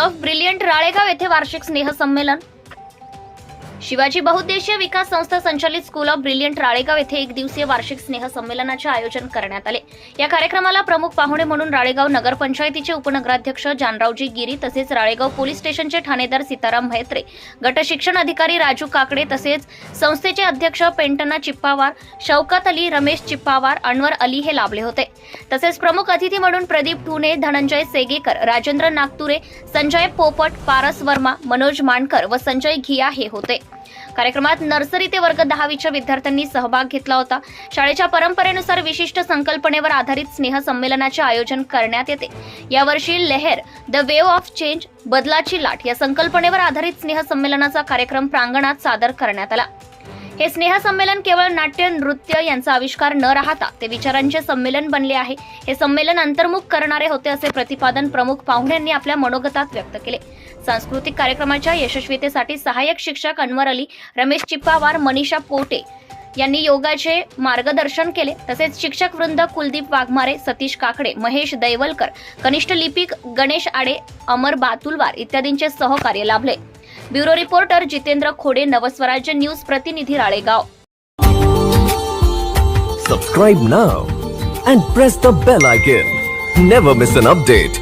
School of brilliant Ralegaon येथे वार्षिक स्नेह संमेलन शिवाजी बहुद्देशीय विकास संस्था संचालित स्कूल ऑफ ब्रिलियंट राळेगाव येथे एक दिवसीय वार्षिक स्नेह संमेलनाचे आयोजन करण्यात आले. या कार्यक्रमाला प्रमुख पाहुणे म्हणून राळेगाव नगरपंचायतीचे उपनगराध्यक्ष जानरावजी गिरी तसेच राळेगाव पोलीस स्टेशनचे ठाणेदार सीताराम म्हेत्रे गटशिक्षण अधिकारी राजू काकडे तसेच संस्थेचे अध्यक्ष पेंटना चिप्पावार शौकत अली रमेश चिप्पावार अनवर अली हे लाभले होते. तसेच प्रमुख अतिथी म्हणून प्रदीप ठुणे धनंजय सेगेकर राजेंद्र नागतुरे संजय पोपट पारस वर्मा मनोज मांडकर व संजय घिया हे होते. कार्यक्रमात नर्सरी ते वर्ग दहावीच्या विद्यार्थ्यांनी सहभाग घेतला होता. शाळेच्या परंपरेनुसार विशिष्ट संकल्पनेवर आधारित स्नेह संमेलनाचे आयोजन करण्यात येते. यावर्षी Lehar the wave of change बदलाची लाट या संकल्पनेवर आधारित स्नेह संमेलनाचा कार्यक्रम प्रांगणात सादर करण्यात आला. हे स्नेह संमेलन केवळ नाट्य नृत्य यांचा आविष्कार न राहता ते विचारांचे संमेलन बनले आहे. हे संमेलन अंतर्मुख करणारे होते असे प्रतिपादन प्रमुख पाहुण्यांनी आपल्या मनोगतात व्यक्त केले. सांस्कृतिक कार्यक्रमाच्या यशस्वीतेसाठी सहाय्यक शिक्षक अनवर अली रमेश चिप्पावार मनीषा पोटे यांनी योगाचे मार्गदर्शन केले. तसेच शिक्षक वृंद कुलदीप वाघमारे सतीश काकडे महेश दैवलकर कनिष्ठ लिपिक गणेश आडे अमर बातुलवार इत्यादींचे सहकार्य लाभले. Bureau reporter Jitendra Khode Navswarajya news प्रतिनिधी Ralegaon. Subscribe now and press the bell icon never miss an update